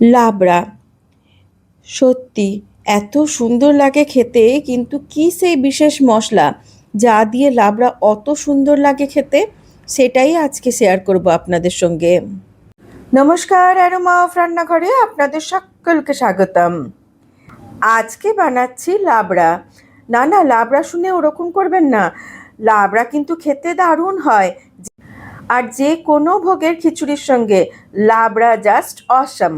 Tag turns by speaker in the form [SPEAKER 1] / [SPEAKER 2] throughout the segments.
[SPEAKER 1] লাবড়া। সত্যি, এত সুন্দর লাগে খেতে, কিন্তু কি সেই বিশেষ মশলা? যা দিয়ে লাবড়া অত সুন্দর লাগে খেতে, সেটাই আজকে শেয়ার করব আপনাদের সঙ্গে। নমস্কার, অ্যারোমা অফ রান্নাঘরে আপনাদের সকলকে স্বাগতম। আজকে বানাচ্ছি লাবড়া। না না, লাবড়া শুনে ওরকম করবেন না। লাবড়া কিন্তু খেতে দারুণ হয়। আর যে কোনো ভোগের খিচুড়ির সঙ্গে লাবড়া জাস্ট অসম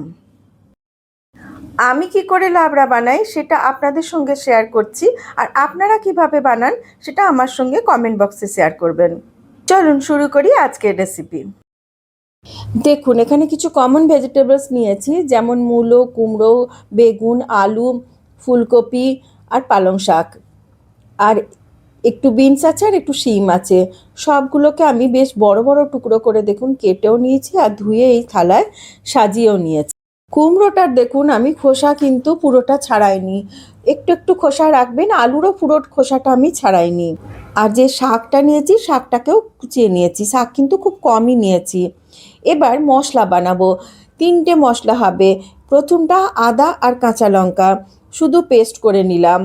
[SPEAKER 1] আমি কি করে লাবড়া বানাই সেটা আপনাদের সঙ্গে শেয়ার করছি। আর আপনারা কীভাবে বানান সেটা আমার সঙ্গে কমেন্ট বক্সে শেয়ার করবেন। চলুন শুরু করি আজকের রেসিপি দেখুন, এখানে কিছু কমন ভেজিটেবলস নিয়েছি, যেমন মূলো, কুমড়ো, বেগুন, আলু, ফুলকপি আর পালং শাক। আর একটু বিনস আছে আর একটু শিম আছে। সবগুলোকে আমি বেশ বড় বড় টুকরো করে দেখুন, কেটেও নিয়েছি আর ধুয়ে এই থালায় সাজিয়েও নিয়েছি। কুমড়োটার দেখুন, আমি খোসা কিন্তু পুরোটা ছাড়াইনি। একটু একটু খোসা রাখবেন, আলুরও পুরো খোসাটা আমি ছাড়াইনি। আর যে শাকটা নিয়েছি, শাকটাকেও কুচিয়ে নিয়েছি। শাক কিন্তু খুব কমই নিয়েছি। এবার মশলা বানাবো। তিনটে মশলা হবে। প্রথমটা আদা আর কাঁচা লঙ্কা। শুধু পেস্ট করে নিলাম।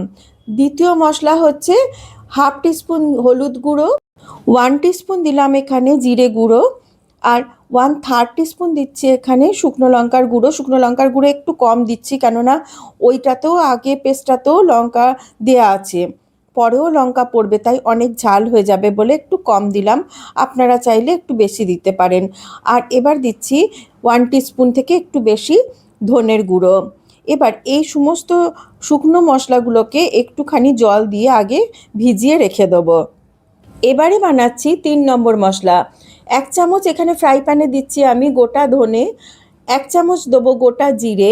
[SPEAKER 1] দ্বিতীয় মশলা হচ্ছে হাফ টিস্পুন হলুদ গুঁড়ো। ওয়ান টিস্পুন দিলাম এখানে জিরে গুঁড়ো। আর ওয়ান থার্ড টিস্পুন দিচ্ছি এখানে শুকনো লঙ্কার গুঁড়ো। শুকনো লঙ্কার গুঁড়ো একটু কম দিচ্ছি কেননা ওইটাতেও আগে পেস্টটাতেও লঙ্কা দেয়া আছে। পরেও লঙ্কা পড়বে, তাই অনেক ঝাল হয়ে যাবে বলে একটু কম দিলাম। আপনারা চাইলে একটু বেশি দিতে পারেন। আর এবার দিচ্ছি ওয়ান টিস্পুন থেকে একটু বেশি ধনের গুঁড়ো। এবার এই সমস্ত শুকনো মশলাগুলোকে একটুখানি জল দিয়ে আগে ভিজিয়ে রেখে দেবো। এবারে বানাচ্ছি তিন নম্বর মশলা। এক চামচ এখানে ফ্রাই প্যানে দিচ্ছি আমি গোটা ধনে, এক চামচ দেবো গোটা জিরে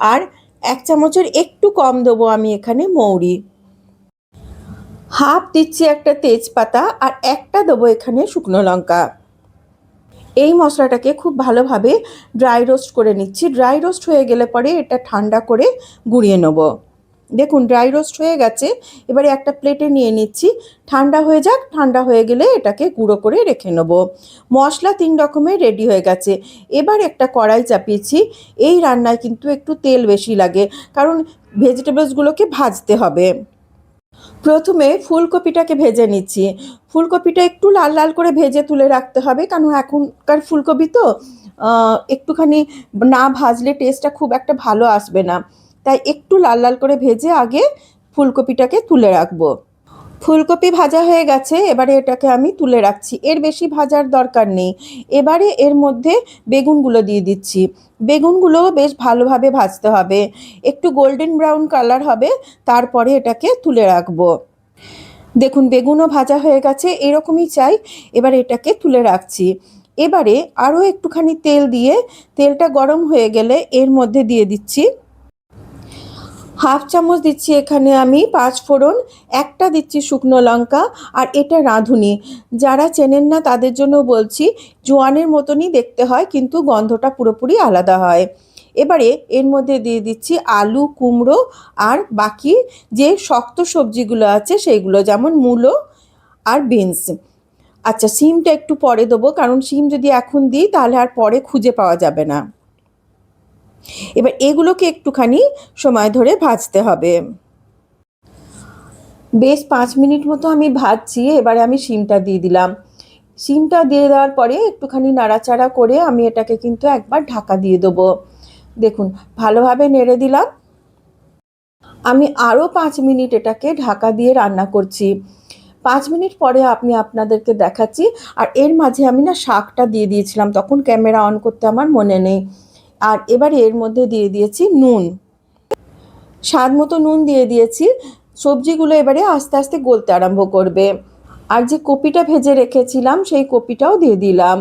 [SPEAKER 1] আর এক চামচের একটু কম দেবো আমি এখানে মৌরি। হাফ দিচ্ছি একটা তেজপাতা আর একটা দেবো এখানে শুকনো লঙ্কা। এই মশলাটাকে খুব ভালোভাবে ড্রাই রোস্ট করে নিচ্ছি। ড্রাই রোস্ট হয়ে গেলে পরে এটা ঠান্ডা করে গুঁড়িয়ে নেব। দেখুন ড্রাই রোস্ট হয়ে গেছে। এবারে একটা প্লেটে নিয়ে নিচ্ছি। ঠান্ডা হয়ে যাক, ঠান্ডা হয়ে গেলে এটাকে গুঁড়ো করে রেখে নেব। মশলা তিন রকমের রেডি হয়ে গেছে। এবার একটা কড়াই চাপিয়েছি। এই রান্নায় কিন্তু একটু তেল বেশি লাগে, কারণ ভেজিটেবলসগুলোকে ভাজতে হবে। প্রথমে ফুলকপিটাকে ভেজে নিচ্ছি। ফুলকপিটা একটু লাল লাল করে ভেজে তুলে রাখতে হবে, কারণ এখনকার ফুলকপি তো একটুখানি না ভাজলে টেস্টটা খুব একটা ভালো আসবে না। তাই একটু লাল লাল করে ভেজে আগে ফুলকপিটাকে তুলে রাখব। ফুলকপি ভাজা হয়ে গেছে, এবারে এটাকে আমি তুলে রাখছি। এর বেশি ভাজার দরকার নেই। এবারে এর মধ্যে বেগুনগুলো দিয়ে দিচ্ছি। বেগুনগুলো বেশ ভালোভাবে ভাজতে হবে। একটু গোল্ডেন ব্রাউন কালার হবে, তারপরে এটাকে তুলে রাখব। দেখুন, বেগুনও ভাজা হয়ে গেছে, এরকমই চাই। এবার এটাকে তুলে রাখছি। এবারে আরও একটুখানি তেল দিয়ে, তেলটা গরম হয়ে গেলে এর মধ্যে দিয়ে দিচ্ছি হাফ চামচ দিচ্ছি এখানে আমি পাঁচ ফোড়ন, একটা দিচ্ছি শুকনো লঙ্কা আর এটা রাঁধুনি। যারা চেনেন না তাদের জন্য বলছি, জোয়ানের মতনই দেখতে হয় কিন্তু গন্ধটা পুরোপুরি আলাদা হয়। এবারে এর মধ্যে দিয়ে দিচ্ছি আলু, কুমড়ো আর বাকি যে শক্ত সবজিগুলো আছে সেইগুলো, যেমন মূলো আর বিনস। আচ্ছা সিমটা একটু পরে দেবো, কারণ সিম যদি এখন দিই তাহলে আর পরে খুঁজে পাওয়া যাবে না। এবার এগুলোকে একটুখানি সময় ধরে ভাজতে হবে। বেশ পাঁচ মিনিট মতো আমি ভাজছি, এবারে আমি শিমটা দিয়ে দিলাম। শিমটা দিয়ে দেওয়ার পরে একটুখানি নাড়াচাড়া করে আমি এটাকে কিন্তু একবার ঢাকা দিয়ে দেবো। দেখুন, ভালোভাবে নেড়ে দিলাম। আমি আরও পাঁচ মিনিট এটাকে ঢাকা দিয়ে রান্না করছি। পাঁচ মিনিট পরে আমি আপনাদেরকে দেখাচ্ছি, আর এর মাঝে আমি না শাকটা দিয়ে দিয়েছিলাম, তখন ক্যামেরা অন করতে আমার মনে নেই। আর এবারে এর মধ্যে দিয়ে দিয়েছি নুন। স্বাদ মতো নুন দিয়ে দিয়েছি। সবজিগুলো এবারে আস্তে আস্তে গলতে আরম্ভ করবে। আর যে কপিটা ভেজে রেখেছিলাম, সেই কপিটাও দিয়ে দিলাম।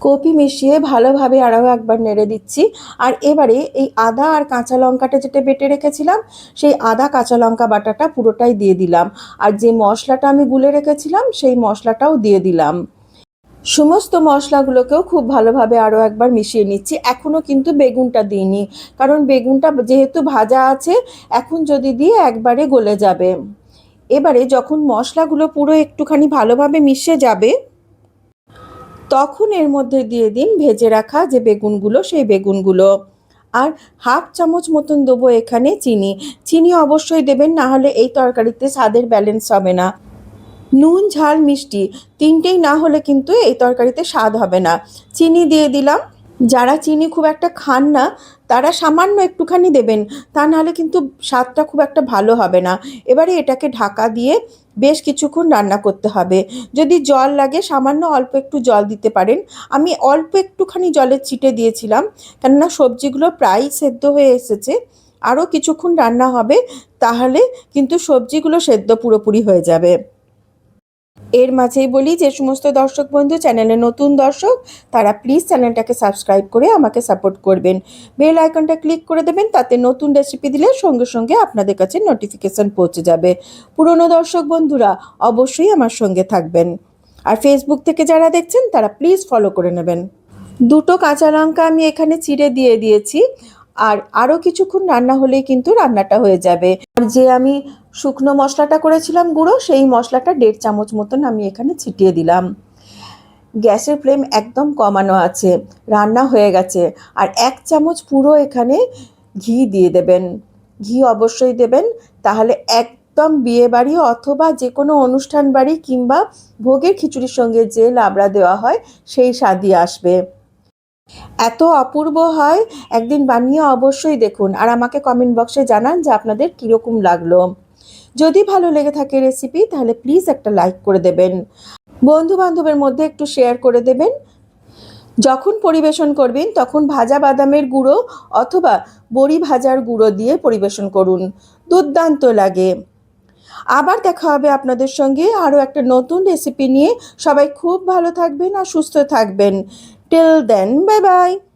[SPEAKER 1] কপি মিশিয়ে ভালোভাবে আরও একবার নেড়ে দিচ্ছি। আর এবারে এই আদা আর কাঁচা লঙ্কাটা যেটা বেটে রেখেছিলাম, সেই আদা কাঁচা লঙ্কা বাটাটা পুরোটাই দিয়ে দিলাম। আর যে মশলাটা আমি গুলে রেখেছিলাম, সেই মশলাটাও দিয়ে দিলাম। সমস্ত মশলাগুলোকেও খুব ভালোভাবে আরও একবার মিশিয়ে নিচ্ছি। এখনও কিন্তু বেগুনটা দিইনি। কারণ বেগুনটা যেহেতু ভাজা আছে, এখন যদি দিয়ে একবারে গলে যাবে। এবারে যখন মশলাগুলো পুরো একটুখানি ভালোভাবে মিশে যাবে, তখন এর মধ্যে দিয়ে দিন ভেজে রাখা যে বেগুনগুলো, সেই বেগুনগুলো। আর হাফ চামচ মতন দেবো এখানে চিনি। চিনি অবশ্যই দেবেন না হলে এই তরকারিতে স্বাদের ব্যালেন্স হবে না। নুন, ঝাল, মিষ্টি তিনটেই না হলে কিন্তু এই তরকারিতে স্বাদ হবে না। চিনি দিয়ে দিলাম। যারা চিনি খুব একটা খান না, তারা সামান্য একটুখানি দেবেন, তা নাহলে কিন্তু স্বাদটা খুব একটা ভালো হবে না। এবারে এটাকে ঢাকা দিয়ে বেশ কিছুক্ষণ রান্না করতে হবে। যদি জল লাগে, সামান্য অল্প একটু জল দিতে পারেন। আমি অল্প একটুখানি জলের ছিটে দিয়েছিলাম, কেননা সবজিগুলো প্রায় সেদ্ধ হয়ে এসেছে। আরও কিছুক্ষণ রান্না হবে, তাহলে কিন্তু সবজিগুলো সেদ্ধ পুরোপুরি হয়ে যাবে। এর মাঝেই বলি যে সমস্ত দর্শক বন্ধু চ্যানেলে নতুন দর্শক, তারা প্লিজ চ্যানেলটাকে সাবস্ক্রাইব করে আমাকে সাপোর্ট করবেন। বেল আইকনটা ক্লিক করে দেবেন, তাতে নতুন রেসিপি দিলে সঙ্গে সঙ্গে আপনাদের কাছে নোটিফিকেশন পৌঁছে যাবে। পুরনো দর্শক বন্ধুরা, অবশ্যই আমার সঙ্গে থাকবেন। আর ফেসবুক থেকে যারা দেখছেন, তারা প্লিজ ফলো করে নেবেন। দুটো কাঁচা লঙ্কা আমি এখানে চিড়ে দিয়ে দিয়েছি। আর আরও কিছুক্ষণ রান্না হলেই কিন্তু রান্নাটা হয়ে যাবে। আর যে আমি শুকনো মশলাটা করেছিলাম গুঁড়ো, সেই মশলাটা দেড় চামচ মতন আমি এখানে ছিটিয়ে দিলাম। গ্যাসের ফ্লেম একদম কমানো আছে, রান্না হয়ে গেছে। আর এক চামচ পুরো এখানে ঘি দিয়ে দেবেন। ঘি অবশ্যই দেবেন, তাহলে একদম বিয়ে বাড়ি অথবা যে কোনো অনুষ্ঠান বাড়ি কিংবা ভোগের খিচুড়ির সঙ্গে যে লাবড়া দেওয়া হয়, সেই স্বাদই আসবে। এত অপূর্ব হয়, একদিন বানিয়ে অবশ্যই দেখুন আর আমাকে কমেন্ট বক্সে জানান যে আপনাদের কীরকম লাগল। যদি ভালো লেগে থাকে রেসিপি তাহলে প্লিজ একটা লাইক করে দেবেন। বন্ধু বান্ধবের মধ্যে একটু শেয়ার করে দেবেন। যখন পরিবেশন করবেন, তখন ভাজা বাদামের গুঁড়ো অথবা বড়ি ভাজার গুঁড়ো দিয়ে পরিবেশন করুন। দুর্দান্ত লাগে। আবার দেখা হবে আপনাদের সঙ্গে আরও একটা নতুন রেসিপি নিয়ে। সবাই খুব ভালো থাকবেন আর সুস্থ থাকবেন। Till then, bye bye.